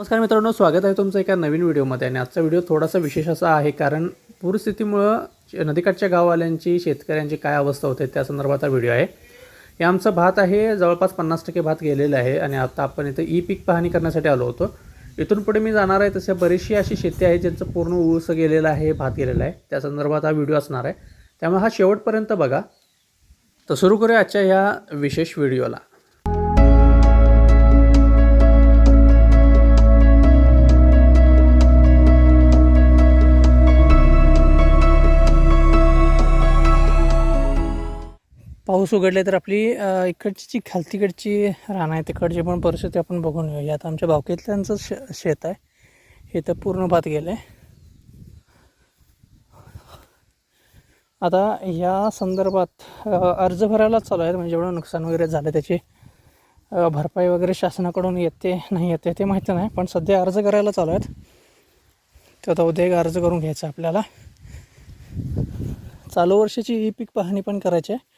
नमस्कार मित्रांनो स्वागत आहे तुमचं एका नवीन व्हिडिओमध्ये. आणि आजचा व्हिडिओ थोडासा विशेष असा आहे कारण पूरस्थितीमुळं नदीकाठच्या गाववाल्यांची शेतकऱ्यांची काय अवस्था होते त्या संदर्भाचा व्हिडिओ आहे. हे आमचं भात आहे जवळपास पन्नास टक्के भात गेलेलं आहे आणि आता आपण इथं ई पीक पाहणी करण्यासाठी आलो होतो. इथून पुढे मी जाणार आहे तशा बरीचशी अशी शेती आहे ज्यांचं पूर्ण ऊस गेलेलं आहे भात गेलेला आहे. त्या संदर्भात हा व्हिडिओ असणार आहे. त्यामुळे हा शेवटपर्यंत बघा. तर सुरू करूया आजच्या ह्या विशेष व्हिडिओला. पाऊस उघडले तर आपली इकडची जी खालतीकडची रान आहे तिकडची पण परिस्थिती आपण बघून घेऊया. आता आमच्या भावकीतल्यांचं शे शेत आहे. हे तर पूर्ण भात गेलं आहे आता या संदर्भात अर्ज भरायला चालू आहे म्हणजे एवढं नुकसान वगैरे झालं त्याची भरपाई वगैरे शासनाकडून येते नाही येते ते माहिती नाही. पण सध्या अर्ज करायला चालू आहेत. तर आता उद्या एक अर्ज करून घ्यायचा आपल्याला. चालू वर्षाची ई पीक पाहणी पण करायची आहे.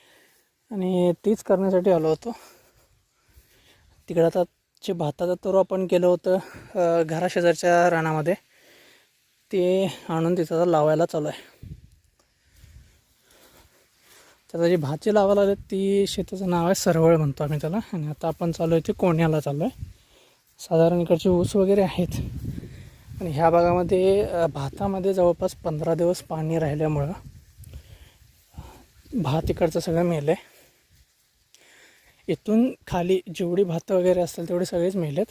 आणि तीच करण्यासाठी आलो होतो. तिकडं आता जे भाताचा तर आपण केलं होतं घराशेजारच्या रानामध्ये ते आणून तिथं आता लावायला चालू आहे. त्याचा जी भाची लावायला आले ती शेताचं नाव आहे सरवळ म्हणतो आम्ही त्याला. आणि आता आपण चालू आहे ते कोण्याला चालू आहे. साधारण इकडचे ऊस वगैरे आहेत. आणि ह्या भागामध्ये भातामध्ये जवळपास पंधरा दिवस पाणी राहिल्यामुळं भात इकडचं सगळं मेलं आहे इथून खाली जेवढी भातं वगैरे असतील तेवढे सगळेच मेलेत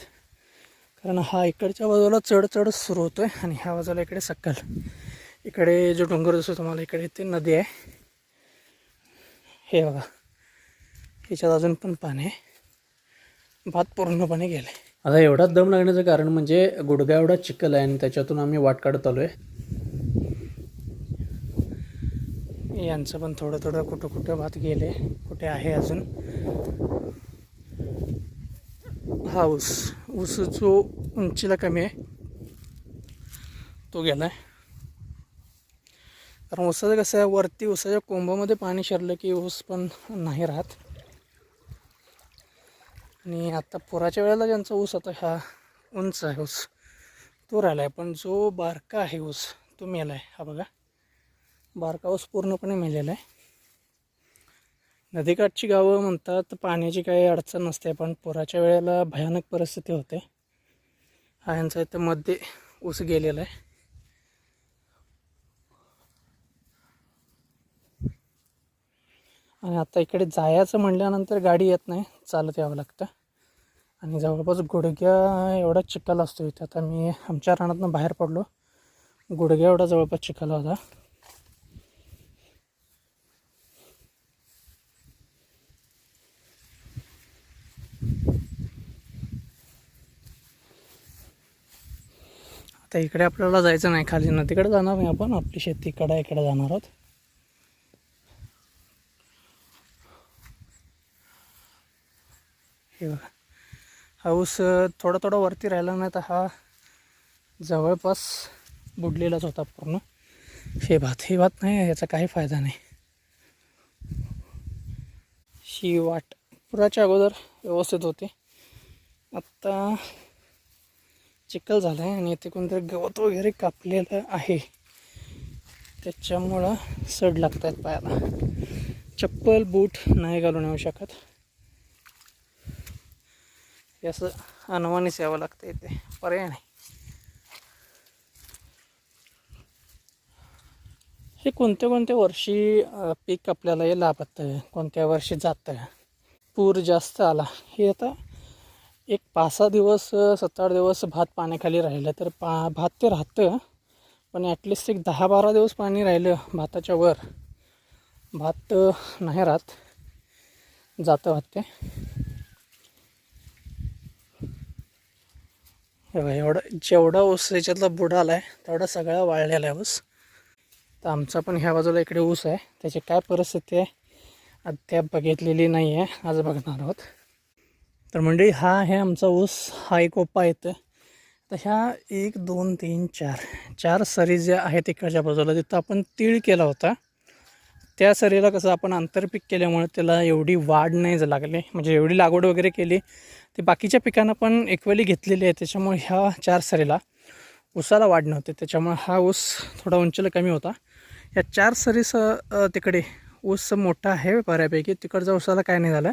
कारण हा इकडच्या बाजूला चढ चढ सुरू होतो आहे आणि ह्या बाजूला इकडे सक्कल इकडे जो डोंगर दिसतो तुम्हाला इकडे ते नदी आहे. हे बघा. ह्याच्यात अजून पण पाणी आहे. भात पूर्णपणे गेलं. आहे आता एवढाच दम लागण्याचं कारण म्हणजे गुडघा एवढा चिखल आहे आणि त्याच्यातून आम्ही वाट काढत आलो आहे यांचं पण थोडं थोडं कुठं कुठं भात गेले कुठे आहे अजून. हा ऊस ऊस जो उंचीला कमी आहे. तो गेला आहे. कारण ऊसाचं कसं आहे वरती ऊसाच्या कोंबामध्ये पाणी शिरलं की ऊस पण नाही राहत. आणि आता पुराच्या वेळेला ज्यांचा ऊस आता हा उंच आहे ऊस. तो राहिला आहे पण जो बारका आहे ऊस तो मेला आहे. हा बघा. बारका ऊस पूर्णपणे मेलेला आहे. नदीकाठची गावं म्हणतात पाण्याची काही अडचण नसते पण पुराच्या वेळेला भयानक परिस्थिती होते. हा यांचा इथं मध्ये ऊस गेलेला आहे. आणि आता इकडे जायचं म्हटल्यानंतर गाडी येत नाही चालत यावं लागतं. आणि जवळपास गुडघ्या एवढा चिखल असतो इथे. आता मी आमच्या रानातनं बाहेर पडलो. गुडघ्या एवढा जवळपास चिखल होता. आता इकडे आपल्याला जायचं नाही खाली ना तिकडे जाणार नाही आपण. आपली शेती इकडं इकडे जाणार आहोत. हे बघा. हा ऊस थोडा थोडा वरती राहिला नाही तर हा जवळपास बुडलेलाच होता पूर्ण. हे भात हे भात नाही याचा काही फायदा नाही. ही वाट पुराच्या अगोदर व्यवस्थित होते. आत्ता चिखल झालं आहे आणि इथे कोणतरी गवत वगैरे कापलेलं आहे. त्याच्यामुळं सड लागत आहेत पायाला. चप्पल बूट नाही घालून येऊ शकत. हे असं अनवानीच यावं लागतं इथे. पर्याय नाही. हे कोणत्या कोणत्या वर्षी पीक आपल्याला हे लाभतं कोणत्या वर्षी जातं पूर जास्त आला. हे आता एक पाच सहा दिवस सात आठ दिवस भात पाण्याखाली राहिलं तर पा भात ते राहतं पण ॲटलिस्ट एक दहा बारा दिवस पाणी राहिलं भाताच्या वर. भात नाही राहत. जातं भात ते एवढं एवढा जेवढा ऊस याच्यातला बुडा आला आहे तेवढा सगळा वाळलेला आहे ऊस. तर आमचा पण ह्या बाजूला इकडे ऊस आहे. त्याची काय परिस्थिती आहे? अद्याप बघितलेली नाही आहे आज बघणार आहोत. तर मंडळी हा आहे आमचा ऊस हा एक ओपा येतं तर ह्या एक दोन तीन चार चार सरी ज्या आहेत इकडच्या बाजूला तिथं आपण तीळ केला होता त्या सरीला कसं आपण आंतरपीक केल्यामुळे त्याला एवढी वाढ नाही लागली. म्हणजे एवढी लागवड वगैरे केली ते बाकीच्या पिकांना पण इक्वली घेतलेली आहे त्याच्यामुळे ह्या चार सरीला ऊसाला वाढ नव्हते. त्याच्यामुळे हा ऊस थोडा उंचीला कमी होता. या चार सरीस तिकडे ऊस मोठा आहे बऱ्यापैकी. तिकडचा ऊसाला काय नाही झालं.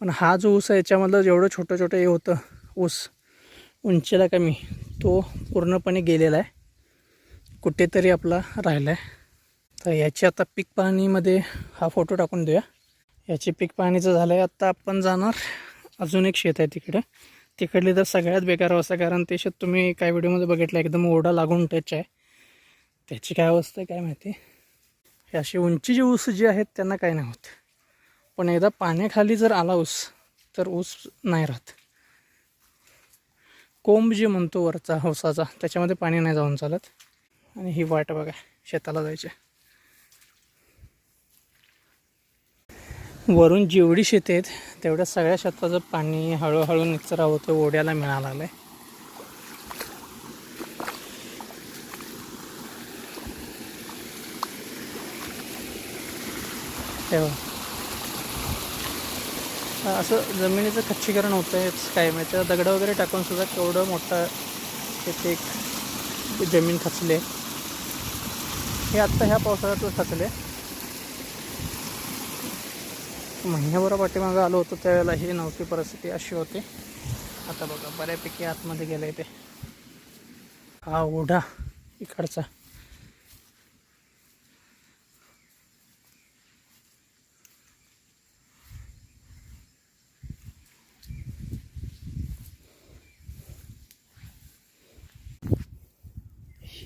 पण हा जो ऊस आहे याच्यामधलं जेवढं छोटं छोटं हे होतं ऊस उंचीला कमी तो पूर्णपणे गेलेला आहे. कुठेतरी आपला राहिला आहे. तर याची आता पीक पाहणीमध्ये हा फोटो टाकून देऊया. याची पीक पाहणीचं झालं आहे आत्ता आपण जाणार अजून एक शेत आहे तिकडे. तिकडली तर सगळ्यात बेकार अवस्था आहे, कारण ते शेत तुम्ही काही व्हिडिओमध्ये बघितलं एकदम ओढा लागून टच आहे. त्याची काय अवस्था आहे काय माहिती? हे अशी उंची ऊस जी आहेत त्यांना काय नाही होत. पण एकदा पाण्याखाली जर आला ऊस तर ऊस नाही राहत. कोंब जे म्हणतो वरचा हौसाचा त्याच्यामध्ये पाणी नाही जाऊन चालत. आणि ही वाट बघा शेताला जायची. वरून जेवढी शेती आहेत तेवढ्या सगळ्या शेताचं पाणी हळूहळू निचरा होतं ओढ्याला मिळायला लागलं आहे तेव्हा असं जमिनीचं खच्चीकरण होतं आहे काय माहिती. दगडं वगैरे टाकून सुद्धा केवढं मोठं ते एक जमीन खचले. हे आत्ता ह्या पावसाळ्यातच खचले. महिन्याभरा पाठीमागं आलो होतो त्यावेळेला ही नव्हती परिस्थिती अशी होती. आता बघा बऱ्यापैकी आतमध्ये गेलं आहे ते. हा ओढा इकडचा.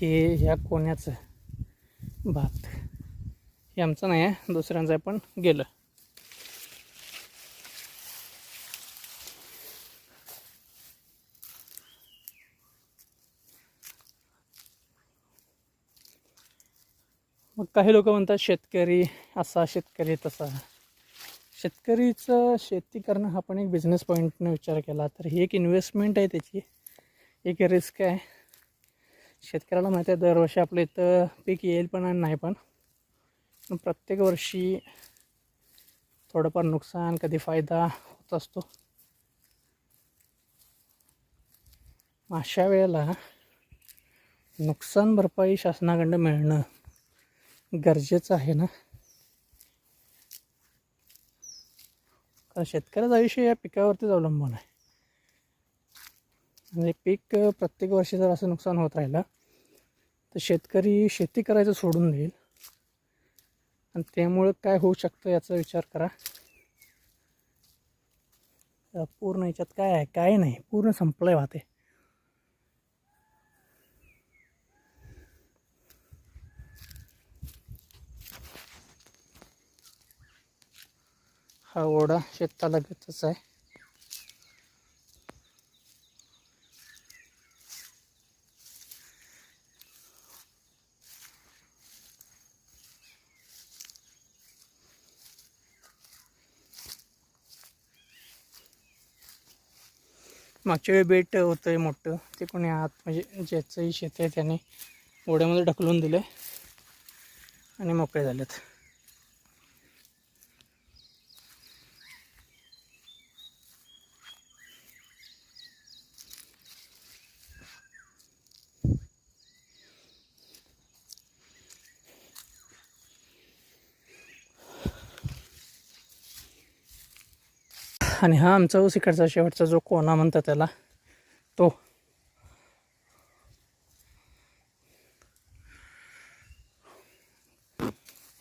हे ह्या कोण्याचं भात. हे आमचं नाही आहे दुसऱ्यांचं आहे पण गेलं. मग काही लोक म्हणतात शेतकरी असा शेतकरी तसा. शेतकरीचं शेती करणं हा पण एक बिझनेस पॉईंटनं विचार केला तर ही एक इन्व्हेस्टमेंट आहे त्याची. एक रिस्क आहे. शेतकऱ्याला माहिती आहे दरवर्षी आपल्या इथं पीक येईल पण आणि नाही पण. प्रत्येक वर्षी थोडंफार नुकसान कधी फायदा होत असतो. अशा वेळेला नुकसान भरपाई शासनाकडनं मिळणं गरजेचं आहे ना? कारण शेतकऱ्याचं आयुष्य या पिकावरतीच अवलंबून आहे. म्हणजे पीक प्रत्येक वर्षी जर असं नुकसान होत राहिलं तर शेतकरी शेती करायचं सोडून देईल. आणि त्यामुळं काय होऊ शकतं याचा विचार करा. पूर्ण याच्यात काय आहे काय नाही पूर्ण संपलंय वाते हा ओढा शेतालगतच आहे. मागच्या वेळी बेट होतं आहे मोठं. ते कोणी आत म्हणजे ज्याचंही शेत आहे त्याने ओढ्यामध्ये ढकलून दिलं आणि मोकळे झालेत. आणि हा आमचा ऊस इकडचा शेवटचा जो कोणा म्हणतात त्याला तो.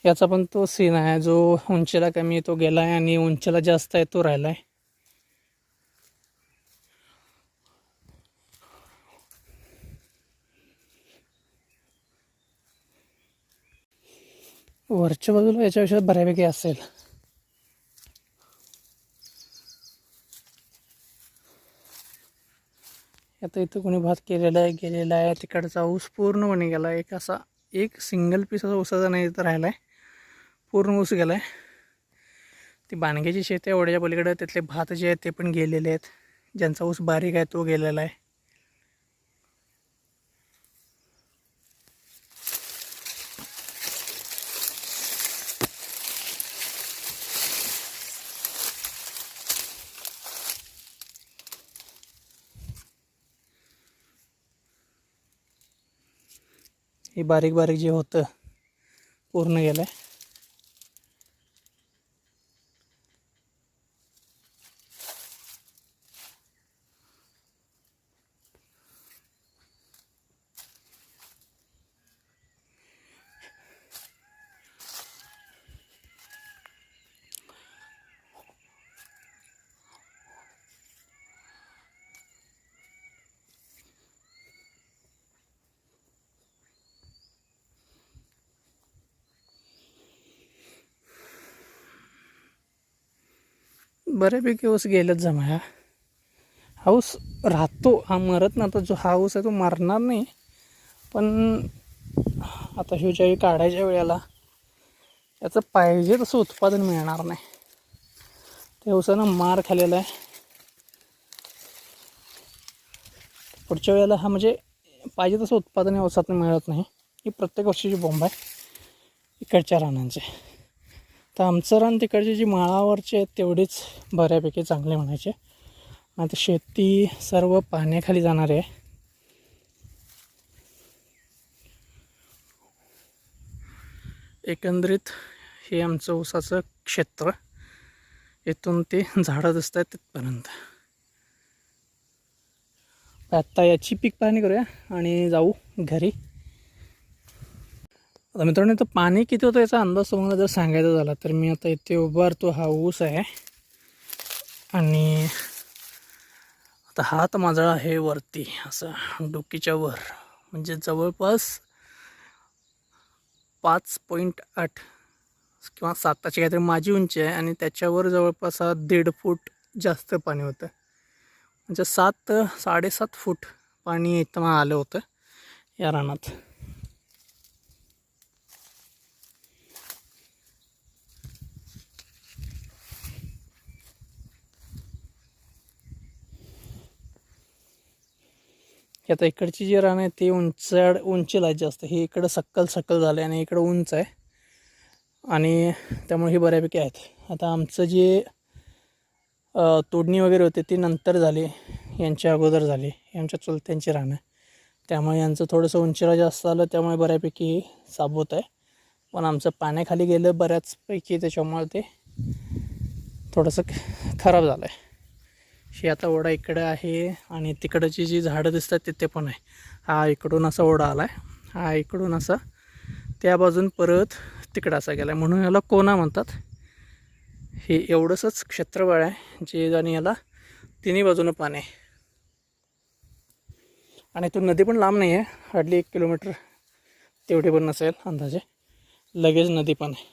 याचा पण तो सीन आहे जो उंचीला कमी तो गेला आहे आणि उंचीला जास्त आहे तो राहिला आहे वरच्या बाजूला याच्यापेक्षा बऱ्यापैकी असेल. आता इथं कोणी भात केलेला आहे गेलेला आहे. तिकडचा ऊस पूर्णपणे गेला आहे एक असा एक सिंगल पीस असा ऊसाचा नाही इथं राहिला आहे पूर्ण ऊस गेला आहे ती बाणग्याची शेती आहे ओढ्याच्या पलीकडे तिथले भात जे आहेत ते पण गेलेले आहेत. ज्यांचा ऊस बारीक आहे तो गेलेला आहे. हे बारीक बारीक जे होतं पूर्ण गेलं आहे बऱ्यापैकी ऊस गेलंच जमा ह्या हा राहतो हा मरत ना तर जो हा ऊस आहे तो मरणार नाही. पण आता शिवच्यावेळी काढायच्या वेळेला याचं पाहिजे तसं उत्पादन मिळणार नाही. त्या ऊसानं मार खालेला आहे. पुढच्या वेळेला हा म्हणजे पाहिजे तसं उत्पादन या ऊसातून मिळत नाही. ही प्रत्येक वर्षीची बोंब आहे. इकडच्या रानांचे. तर आमचं रान तिकडचे जी माळावरचे आहेत तेवढीच बऱ्यापैकी चांगले म्हणायचे. आता शेती सर्व पाण्याखाली जाणार आहे. एकंदरीत हे आमचं ऊसाचं क्षेत्र. इथून ते झाडं दिसत आहेत तिथपर्यंत. आत्ता याची पीक पाहणी करूया आणि जाऊ घरी. आता मित्रांनो इथं पाणी किती होतं याचा अंदाज तुम्हाला जर सांगायचा झाला तर मी आता इथे उभारतो हा ऊस आहे. आणि आता हात माझा आहे वरती असं डोकीच्या वर. म्हणजे जवळपास पाच पॉईंट आठ किंवा साताची काहीतरी माझी उंची आहे आणि त्याच्यावर जवळपास हा दीड फूट जास्त पाणी होतं. म्हणजे सात साडेसात फूट पाणी इथं आलं होतं या रानात. आता इकडची जी रान आहे ती उंच उंचीला आहे जास्त. हे इकडं सक्कल सक्कल झालं आहे आणि इकडं उंच आहे. आणि त्यामुळे हे बऱ्यापैकी आहेत. आता आमचं जे तोडणी वगैरे होते ती नंतर झाली. यांच्या अगोदर झाली. यांच्या चुलत्यांची रानं. त्यामुळे यांचं थोडंसं उंचीला जास्त आलं त्यामुळे बऱ्यापैकी साबूत आहे. पण आमचं पाण्याखाली गेलं बऱ्याचपैकी त्याच्यामुळे ते थोडंसं खराब झालं आहे ही आता ओढा इकडं आहे आणि तिकडची जी झाडं दिसतात तिथे पण आहे. हा इकडून असा ओढा आला आहे हा इकडून असा. त्या बाजून परत तिकडं असा गेला आहे म्हणून याला कोना म्हणतात. हे एवढंसंच क्षेत्रफळ आहे. जे आणि याला तिन्ही बाजूनं पाणी आहे. आणि तो नदी पण लांब नाही आहे हार्डली एक किलोमीटर तेवढी पण नसेल अंदाजे. लगेच नदी पण आहे.